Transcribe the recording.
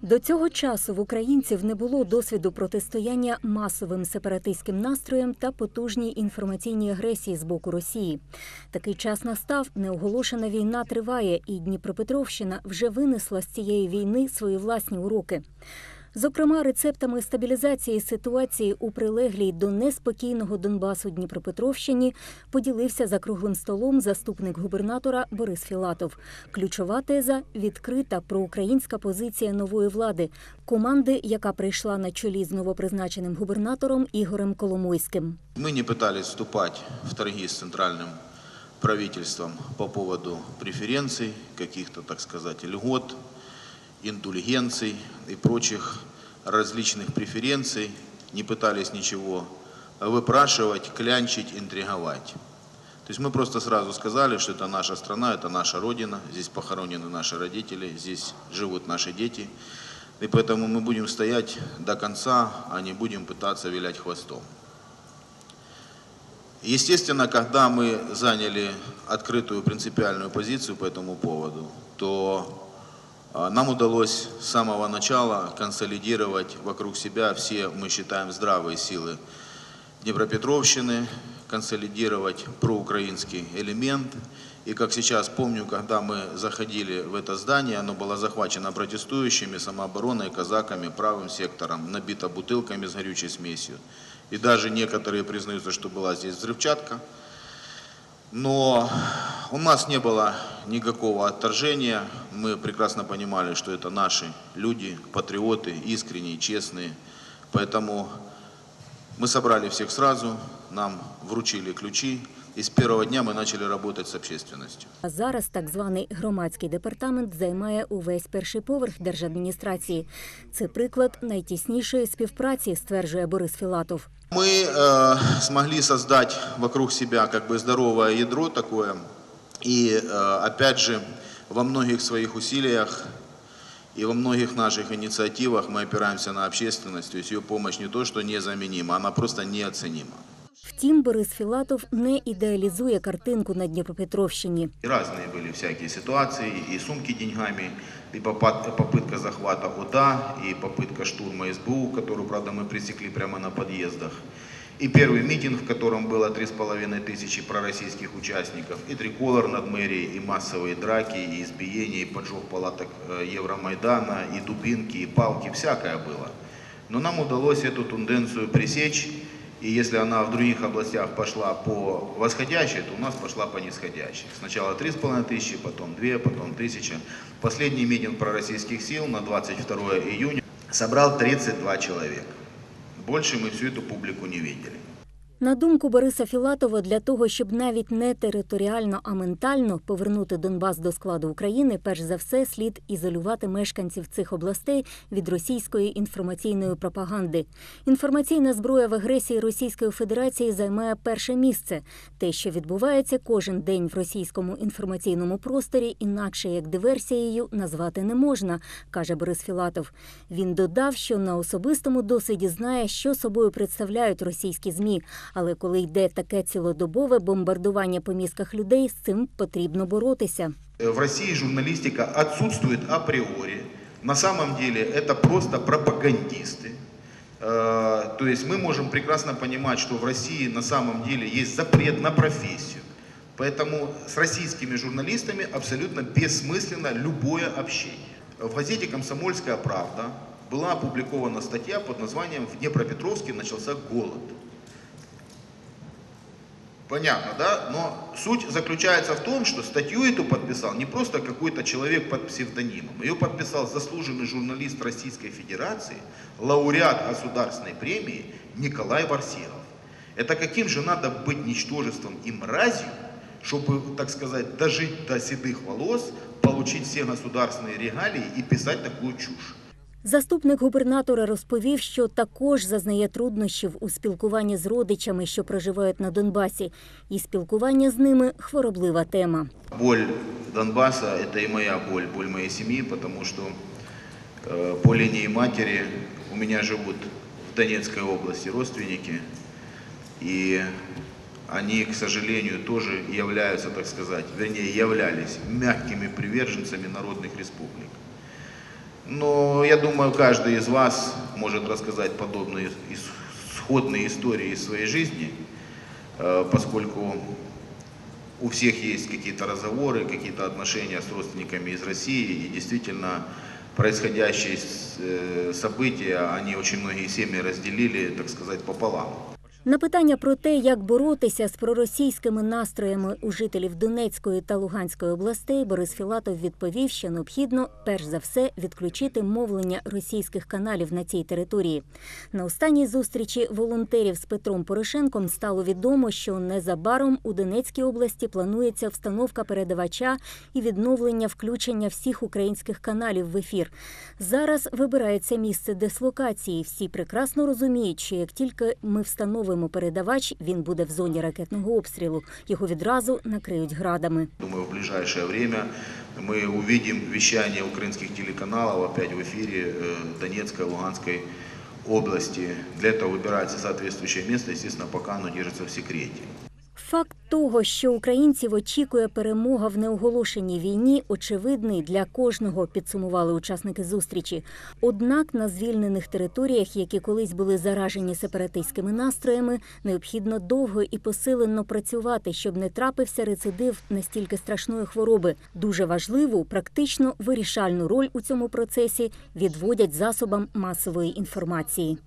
До цього часу в українців не було досвіду протистояння масовим сепаратистським настроям та потужній інформаційній агресії з боку Росії. Такий час настав, неоголошена війна триває, і Дніпропетровщина вже винесла з цієї війни свої власні уроки Зокрема, рецептами стабілізації ситуації у прилеглій до неспокійного Донбасу Дніпропетровщині поділився за круглим столом заступник губернатора Борис Філатов. Ключова теза відкрита проукраїнська позиція нової влади, команди, яка прийшла на чолі з новопризначеним губернатором Ігорем Коломойським. Мы не пытались вступать в торги с центральным правительством по поводу преференций, каких-то, так сказать, льгот, индульгенций и прочих различных преференций. Не пытались ничего выпрашивать, клянчить, интриговать. То есть мы просто сразу сказали, что это наша страна, это наша родина, здесь похоронены наши родители, здесь живут наши дети. И поэтому мы будем стоять до конца, а не будем пытаться вилять хвостом. Естественно, когда мы заняли открытую принципиальную позицию по этому поводу, то нам удалось с самого начала консолидировать вокруг себя все, мы считаем, здравые силы Днепропетровщины, консолидировать проукраинский элемент. И как сейчас помню, когда мы заходили в это здание, оно было захвачено протестующими, самообороной, казаками, правым сектором, набито бутылками с горючей смесью. И даже некоторые признаются, что была здесь взрывчатка. Но у нас не было никакого отторжения. Мы прекрасно понимали, что это наши люди, патриоты, искренние, честные. Поэтому мы собрали всех сразу, нам вручили ключи, и с первого дня мы начали работать с общественностью. А зараз так званий громадський департамент займає увесь перший поверх держадміністрації. Це приклад найтіснішої співпраці, стверджує Борис Філатов. Мы э, смогли создать вокруг себя как бы здоровое ядро такое. И э, опять же, во многих своих усилиях и во многих наших инициативах мы опираемся на общественность. То есть ее помощь не то, что незаменима, она просто неоценима. Втім, Борис Філатов не ідеалізує картинку на Дніпропетровщині. И разные были всякие ситуации, и сумки деньгами, и попад- попытка захвата ОДА, и попытка штурма СБУ, которую, правда, мы пресекли прямо на подъездах. И первый митинг, в котором было 3,5 тысячи пророссийских участников, и триколор над мэрией, и массовые драки, и избиения, и поджог палаток э, Евромайдана, и дубинки, и палки, всякое было. Но нам удалось эту тенденцию пресечь, и если она в других областях пошла по восходящей, то у нас пошла по нисходящей. Сначала 3,5 тысячи, потом 2, потом 1000. Последний митинг пророссийских сил на 22 июня собрал 32 человека. Больше мы всю эту публику не видели. На думку Бориса Філатова, для того, щоб навіть не територіально, а ментально повернути Донбас до складу України, перш за все слід ізолювати мешканців цих областей від російської інформаційної пропаганди. Інформаційна зброя в агресії Російської Федерації займає перше місце. Те, що відбувається кожен день в російському інформаційному просторі, інакше як диверсією назвати не можна, каже Борис Філатов. Він додав, що на особистому досвіді знає, що собою представляють російські змі. Але коли йде таке цілодобове бомбардування по мізках людей, з цим потрібно боротися. Э, В России журналистика отсутствует априори. На самом деле это просто пропагандисты. Э, То есть мы можем прекрасно понимать, что в России на самом деле есть запрет на профессию. Поэтому с российскими журналистами абсолютно бессмысленно любое общение. В газете «Комсомольская правда» была опубликована статья под названием «В Днепропетровске начался голод». Понятно, да? Но суть заключается в том, что статью эту подписал не просто какой-то человек под псевдонимом. Ее подписал заслуженный журналист Российской Федерации, лауреат государственной премии Николай Варсеров. Это каким же надо быть ничтожеством и мразью, чтобы, так сказать, дожить до седых волос, получить все государственные регалии и писать такую чушь. Заступник губернатора розповів, що також зазнає труднощів у спілкуванні з родичами, що проживають на Донбасі, і спілкування з ними хвороблива тема. Боль Донбасса – это и моя боль, боль моей семьи, потому что э, по линии матери у меня живут в Донецкой области родственники, и они, к сожалению, тоже являются, так сказать, вернее, являлись мягкими приверженцами народных республик. Но я думаю, каждый из вас может рассказать подобные сходные истории из своей жизни, э, поскольку у всех есть какие-то разговоры, какие-то отношения с родственниками из России, и действительно происходящие э, события, они очень многие семьи разделили, так сказать, пополам. На питання про те, як боротися з проросійськими настроями у жителів Донецької та Луганської областей, Борис Філатов відповів, що необхідно перш за все відключити мовлення російських каналів на цій території. На останній зустрічі волонтерів з Петром Порошенком стало відомо, що незабаром у Донецькій області планується встановка передавача і відновлення включення всіх українських каналів в ефір. Зараз вибирається місце дислокації. Всі прекрасно розуміють, що як тільки ми встановимо передавач, він буде в зоні ракетного обстрілу. Його відразу накриють градами. Думаю, в ближайшее время мы увидим вещание украинских телеканалов опять в эфире э, Донецкой, Луганской области. Для этого выбирается соответствующее место, естественно, пока оно держится в секрете. Того, що українців очікує перемога в неоголошеній війні, очевидний для кожного, підсумували учасники зустрічі. Однак на звільнених територіях, які колись були заражені сепаратистськими настроями, необхідно довго і посилено працювати, щоб не трапився рецидив настільки страшної хвороби. Дуже важливу, практично вирішальну роль у цьому процесі відводять засобам масової інформації.